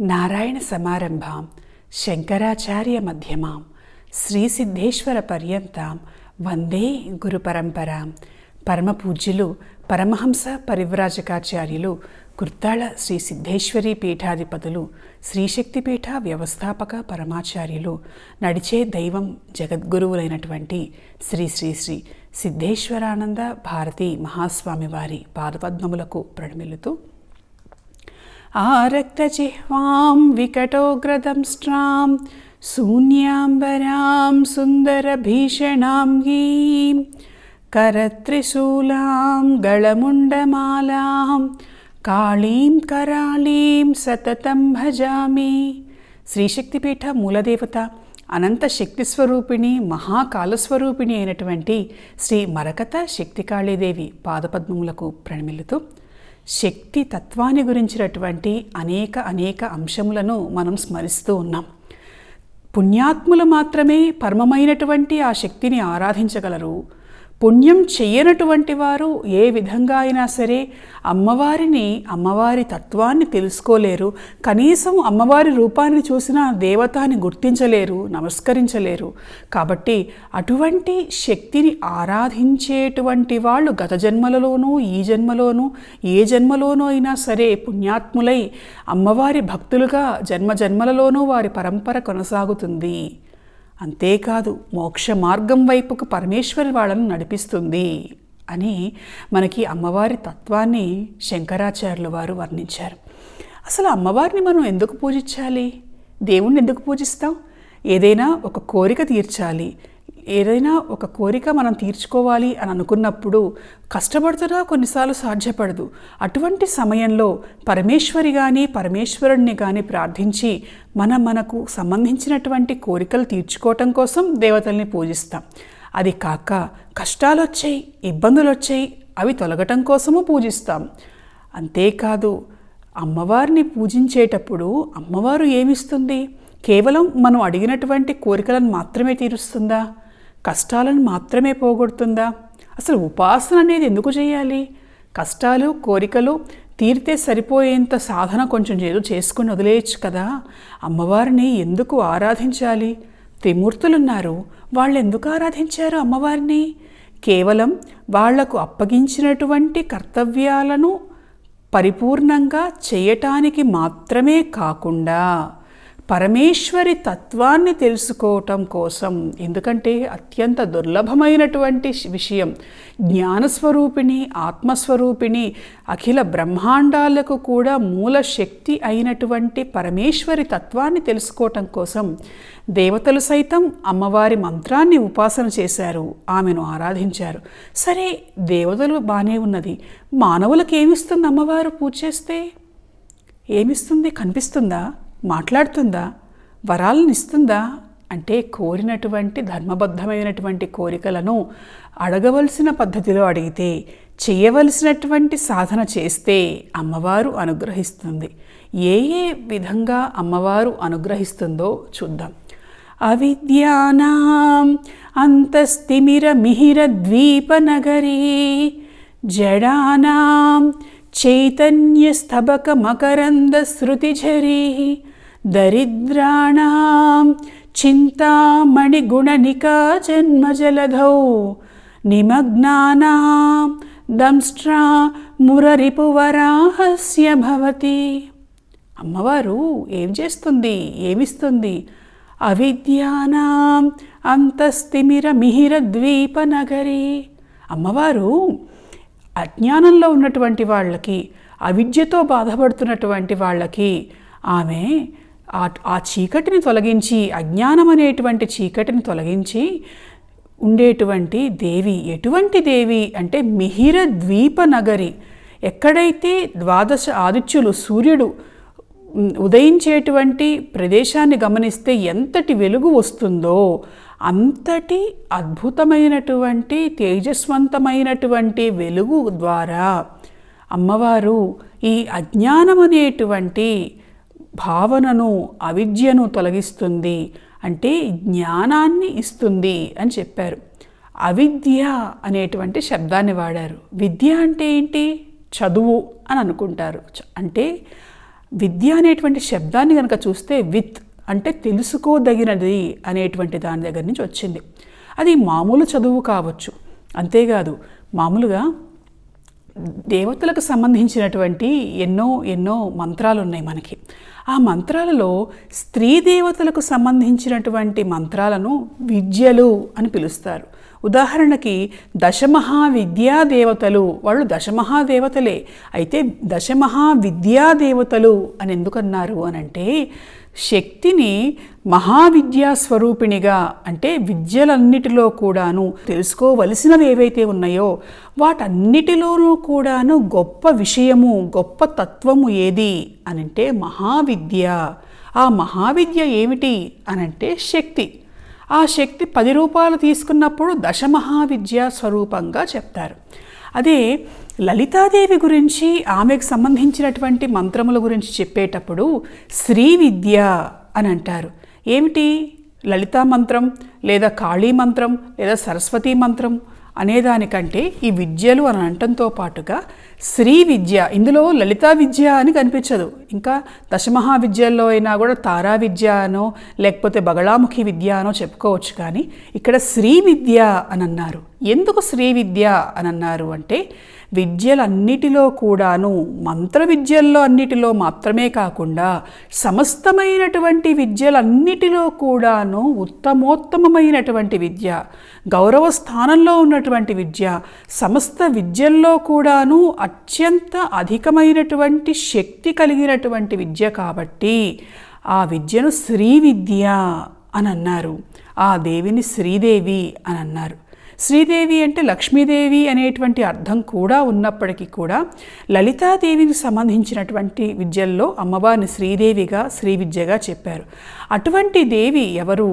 నారాయణ సమారంభాం శంకరాచార్య మధ్యమాం శ్రీ సిద్ధేశ్వర పర్యంతం వందే గురు పరంపరాం. పరమపూజ్యులు పరమహంస పరివ్రాజకాచార్యులు కుర్తాళ శ్రీ సిద్ధేశ్వరి పీఠాధిపతులు శ్రీశక్తిపీఠ వ్యవస్థాపక పరమాచార్యులు నడిచే దైవం జగద్గురువులైనటువంటి శ్రీ శ్రీ శ్రీ సిద్ధేశ్వరానంద భారతి మహాస్వామి వారి పాదపద్మములకు ప్రణమిల్లుతూ ఆరక్తజిహ్వాం వికటోగ్రదంష్ట్రాం శూన్యాంబరాం సుందరభీషణాం గీం కరత్రిశూలాం గళముండమాలాం కాళీం కరాళీం సతతం భజామి శ్రీశక్తిపీఠ మూలదేవత అనంత శక్తి స్వరూపిణి మహాకాలస్వరూపిణి అయినటువంటి శ్రీ మరకత శక్తికాళీదేవి పాదపద్మములకు ప్రణమిల్లుతూ శక్తి తత్వాన్ని గురించినటువంటి అనేక అనేక అంశములను మనం స్మరిస్తూ ఉన్నాం. పుణ్యాత్ములు మాత్రమే పరమమైనటువంటి ఆ శక్తిని ఆరాధించగలరు. పుణ్యం చెయ్యనటువంటి వారు ఏ విధంగా అయినా సరే అమ్మవారిని అమ్మవారి తత్వాన్ని తెలుసుకోలేరు. కనీసం అమ్మవారి రూపాన్ని చూసిన దేవతాన్ని గుర్తించలేరు నమస్కరించలేరు. కాబట్టి అటువంటి శక్తిని ఆరాధించేటువంటి వాళ్ళు గత జన్మలలోనూ ఈ జన్మలోనూ ఏ జన్మలోనూ అయినా సరే పుణ్యాత్ములై అమ్మవారి భక్తులుగా జన్మ జన్మలలోనూ వారి పరంపర కొనసాగుతుంది. అంతేకాదు మోక్ష మార్గం వైపుకు పరమేశ్వరి వాళ్ళను నడిపిస్తుంది అని మనకి అమ్మవారి తత్వాన్ని శంకరాచార్యుల వారు వర్ణించారు. అసలు అమ్మవారిని మనం ఎందుకు పూజించాలి? దేవుణ్ణి ఎందుకు పూజిస్తాం? ఏదైనా ఒక కోరిక తీర్చాలి. ఏదైనా ఒక కోరిక మనం తీర్చుకోవాలి అని అనుకున్నప్పుడు కష్టపడుతున్నా కొన్నిసార్లు సాధ్యపడదు. అటువంటి సమయంలో పరమేశ్వరి కానీ పరమేశ్వరుణ్ణి కానీ ప్రార్థించి మనం మనకు సంబంధించినటువంటి కోరికలు తీర్చుకోవటం కోసం దేవతల్ని పూజిస్తాం. అది కాక కష్టాలు వచ్చాయి ఇబ్బందులు వచ్చాయి అవి తొలగటం కోసము పూజిస్తాం. అంతేకాదు అమ్మవారిని పూజించేటప్పుడు అమ్మవారు ఏమిస్తుంది? కేవలం మనం అడిగినటువంటి కోరికలను మాత్రమే తీరుస్తుందా? కష్టాలను మాత్రమే పోగొడుతుందా? అసలు ఉపాసన అనేది ఎందుకు చేయాలి? కష్టాలు కోరికలు తీరితే సరిపోయేంత సాధన కొంచెం ఏదో చేసుకుని వదిలేయచ్చు కదా. అమ్మవారిని ఎందుకు ఆరాధించాలి? త్రిమూర్తులున్నారు. వాళ్ళు ఎందుకు ఆరాధించారు అమ్మవారిని? కేవలం వాళ్ళకు అప్పగించినటువంటి కర్తవ్యాలను పరిపూర్ణంగా చేయటానికి మాత్రమే కాకుండా పరమేశ్వరి తత్వాన్ని తెలుసుకోవటం కోసం ఎందుకంటే అత్యంత దుర్లభమైనటువంటి విషయం. జ్ఞానస్వరూపిణి ఆత్మస్వరూపిణి అఖిల బ్రహ్మాండాలకు కూడా మూల శక్తి అయినటువంటి పరమేశ్వరి తత్వాన్ని తెలుసుకోవటం కోసం దేవతలు సైతం అమ్మవారి మంత్రాన్ని ఉపాసన చేశారు ఆమెను ఆరాధించారు. సరే దేవతలు బాగానే ఉన్నది. మానవులకు ఏమిస్తుంది అమ్మవారు పూజ చేస్తే? ఏమిస్తుంది? కనిపిస్తుందా? మాట్లాడుతుందా? వరాలను ఇస్తుందా అంటే కోరినటువంటి ధర్మబద్ధమైనటువంటి కోరికలను అడగవలసిన పద్ధతిలో అడిగితే చేయవలసినటువంటి సాధన చేస్తే అమ్మవారు అనుగ్రహిస్తుంది. ఏ ఏ విధంగా అమ్మవారు అనుగ్రహిస్తుందో చూద్దాం. అవిద్యానాం అంతస్తిమిర మిహిర ద్వీపనగరీ జడానాం చైతన్యస్తబక మకరంద శృతిఝరీ దరిద్రాణం చింతామణిగుణనికా జన్మజలధౌ నిమగ్నానాం దంష్ట్రా మురరిపువరాహస్య భవతి. అమ్మవారు ఏం చేస్తుంది? ఏమిస్తుంది? అవిద్యానాం అంతస్తిమిర మిహిర ద్వీపనగరి అమ్మవారు అజ్ఞానంలో ఉన్నటువంటి వాళ్ళకి అవిద్యతో బాధపడుతున్నటువంటి వాళ్ళకి ఆమె ఆ చీకటిని తొలగించి అజ్ఞానం అనేటువంటి చీకటిని తొలగించి ఉండేటువంటి దేవి ఎటువంటి దేవి అంటే మిహిర ద్వీప నగరి. ఎక్కడైతే ద్వాదశ ఆదిత్యులు సూర్యుడు ఉదయించేటువంటి ప్రదేశాన్ని గమనిస్తే ఎంతటి వెలుగు వస్తుందో అంతటి అద్భుతమైనటువంటి తేజస్వంతమైనటువంటి వెలుగు ద్వారా అమ్మవారు ఈ అజ్ఞానం అనేటువంటి భావనను అవిద్యను తొలగిస్తుంది అంటే జ్ఞానాన్ని ఇస్తుంది అని చెప్పారు. అవిద్య అనేటువంటి శబ్దాన్ని వాడారు. విద్య అంటే ఏంటి? చదువు అని అనుకుంటారు. అంటే విద్య అనేటువంటి శబ్దాన్ని కనుక చూస్తే విత్ అంటే తెలుసుకోదగినది అనేటువంటి దాని దగ్గర నుంచి వచ్చింది. అది మామూలు చదువు కావచ్చు. అంతేకాదు మామూలుగా దేవతలకు సంబంధించినటువంటి ఎన్నో ఎన్నో మంత్రాలు ఉన్నాయి మనకి. ఆ మంత్రాలలో స్త్రీ దేవతలకు సంబంధించినటువంటి మంత్రాలను విద్యలు అని పిలుస్తారు. ఉదాహరణకి దశమహా విద్యా దేవతలు వాళ్ళు దశమహా దేవతలే అయితే దశమహా విద్యా దేవతలు అని ఎందుకన్నారు అని అంటే శక్తిని మహావిద్యా స్వరూపిణిగా అంటే విద్యలన్నిటిలో కూడాను తెలుసుకోవలసినవి ఏవైతే ఉన్నాయో వాటన్నిటిలోనూ కూడాను గొప్ప విషయము గొప్ప తత్వము ఏది అనంటే మహావిద్య. ఆ మహావిద్య ఏమిటి అనంటే శక్తి. ఆ శక్తి పది రూపాయలు తీసుకున్నప్పుడు దశమహావిద్యా స్వరూపంగా చెప్తారు. అదే లలితాదేవి గురించి ఆమెకు సంబంధించినటువంటి మంత్రముల గురించి చెప్పేటప్పుడు శ్రీ విద్య అని అంటారు. ఏమిటి? లలితా మంత్రం లేదా కాళీ మంత్రం లేదా సరస్వతీ మంత్రం అనేదానికంటే ఈ విద్యలు అని అనటంతో పాటుగా శ్రీ విద్య ఇందులో లలితా విద్య అని కనిపించదు. ఇంకా దశమహా విద్యల్లో అయినా కూడా తారా విద్య అనో లేకపోతే బగళాముఖి విద్య అనో చెప్పుకోవచ్చు కానీ ఇక్కడ శ్రీ విద్య అని అన్నారు ఎందుకు శ్రీ విద్య అని అన్నారు అంటే విద్యలన్నిటిలో కూడాను మంత్ర విద్యల్లో అన్నిటిలో మాత్రమే కాకుండా సమస్తమైనటువంటి విద్యలన్నిటిలో కూడాను ఉత్తమోత్తమమైనటువంటి విద్య గౌరవ స్థానంలో ఉన్నటువంటి విద్య సమస్త విద్యల్లో కూడాను అత్యంత అధికమైనటువంటి శక్తి కలిగినటువంటి విద్య కాబట్టి ఆ విద్యను శ్రీ విద్య అని అన్నారు. ఆ దేవిని శ్రీదేవి అని అన్నారు. శ్రీదేవి అంటే లక్ష్మీదేవి అనేటువంటి అర్థం కూడా ఉన్నప్పటికీ కూడా లలితాదేవికి సంబంధించినటువంటి విద్యల్లో అమ్మవారిని శ్రీదేవిగా శ్రీ విద్యగా చెప్పారు. అటువంటి దేవి ఎవరు?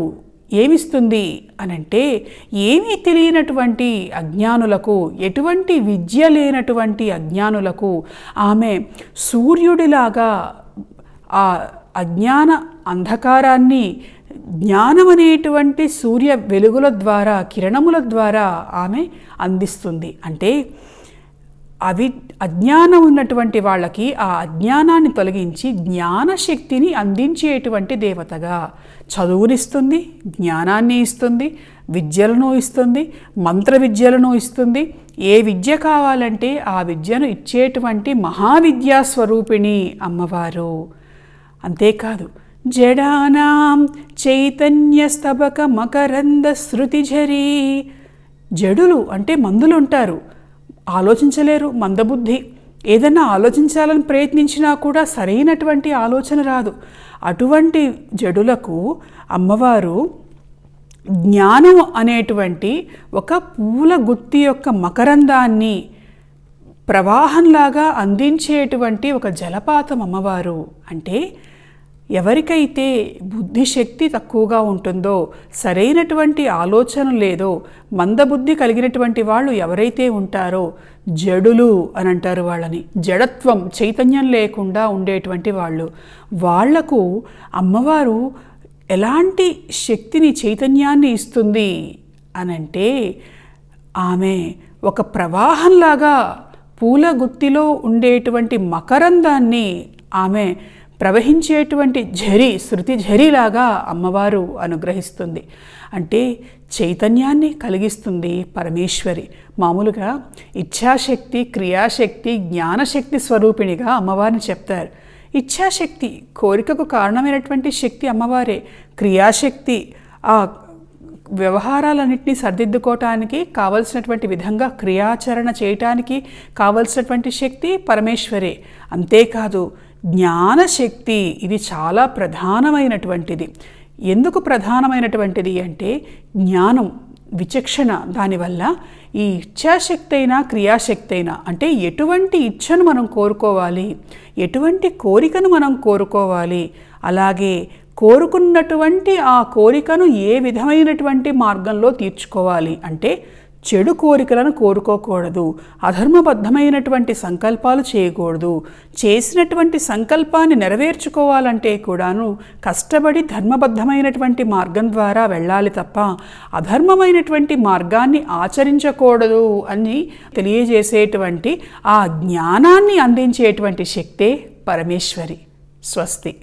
ఏమిస్తుంది అనంటే ఏమీ తెలియనటువంటి అజ్ఞానులకు ఎటువంటి విద్య లేనటువంటి అజ్ఞానులకు ఆమె సూర్యుడిలాగా ఆ అజ్ఞాన అంధకారాన్ని జ్ఞానం అనేటువంటి సూర్య వెలుగుల ద్వారా కిరణముల ద్వారా ఆమె అందిస్తుంది. అంటే అవి అజ్ఞానం ఉన్నటువంటి వాళ్ళకి ఆ అజ్ఞానాన్ని తొలగించి జ్ఞానశక్తిని అందించేటువంటి దేవతగా చదువునిస్తుంది జ్ఞానాన్ని ఇస్తుంది విద్యలను ఇస్తుంది మంత్ర విద్యలను ఇస్తుంది. ఏ విద్య కావాలంటే ఆ విద్యను ఇచ్చేటువంటి మహావిద్యా స్వరూపిణి అమ్మవారు. అంతేకాదు జడానాం చైతన్యస్తబక మకరంద శృతిఝరీ జడులు అంటే మందులు ఉంటారు ఆలోచించలేరు మందబుద్ధి. ఏదన్నా ఆలోచించాలని ప్రయత్నించినా కూడా సరైనటువంటి ఆలోచన రాదు. అటువంటి జడులకు అమ్మవారు జ్ఞానం అనేటువంటి ఒక పూల గుత్తి యొక్క మకరందాన్ని ప్రవాహంలాగా అందించేటువంటి ఒక జలపాతం అమ్మవారు. అంటే ఎవరికైతే బుద్ధిశక్తి తక్కువగా ఉంటుందో సరైనటువంటి ఆలోచన లేదో మందబుద్ధి కలిగినటువంటి వాళ్ళు ఎవరైతే ఉంటారో జడులు అని అంటారు వాళ్ళని. జడత్వం చైతన్యం లేకుండా ఉండేటువంటి వాళ్ళు. వాళ్ళకు అమ్మవారు ఎలాంటి శక్తిని చైతన్యాన్ని ఇస్తుంది అనంటే ఆమె ఒక ప్రవాహంలాగా పూల గుత్తిలో ఉండేటువంటి మకరందాన్ని ఆమె ప్రవహించేటువంటి ఝరి శృతి ఝరిలాగా అమ్మవారు అనుగ్రహిస్తుంది. అంటే చైతన్యాన్ని కలిగిస్తుంది పరమేశ్వరి. మామూలుగా ఇచ్ఛాశక్తి క్రియాశక్తి జ్ఞానశక్తి స్వరూపిణిగా అమ్మవారిని చెప్తారు. ఇచ్ఛాశక్తి కోరికకు కారణమైనటువంటి శక్తి అమ్మవారే. క్రియాశక్తి ఆ వ్యవహారాలన్నింటినీ సర్దిద్దుకోవటానికి కావలసినటువంటి విధంగా క్రియాచరణ చేయటానికి కావలసినటువంటి శక్తి పరమేశ్వరే. అంతేకాదు జ్ఞానశక్తి ఇది చాలా ప్రధానమైనటువంటిది. ఎందుకు ప్రధానమైనటువంటిది అంటే జ్ఞానం విచక్షణ దానివల్ల ఈ ఇచ్ఛాశక్తి అయినా క్రియాశక్తి అయినా అంటే ఎటువంటి ఇచ్ఛను మనం కోరుకోవాలి ఎటువంటి కోరికను మనం కోరుకోవాలి అలాగే కోరుకున్నటువంటి ఆ కోరికను ఏ విధమైనటువంటి మార్గంలో తీర్చుకోవాలి అంటే చెడు కోరికలను కోరుకోకూడదు. అధర్మబద్ధమైనటువంటి సంకల్పాలు చేయకూడదు. చేసినటువంటి సంకల్పాన్ని నెరవేర్చుకోవాలంటే కూడాను కష్టపడి ధర్మబద్ధమైనటువంటి మార్గం ద్వారా వెళ్ళాలి తప్ప అధర్మమైనటువంటి మార్గాన్ని ఆచరించకూడదు అని తెలియజేసేటువంటి ఆ జ్ఞానాన్ని అందించేటువంటి శక్తే పరమేశ్వరి. స్వస్తి.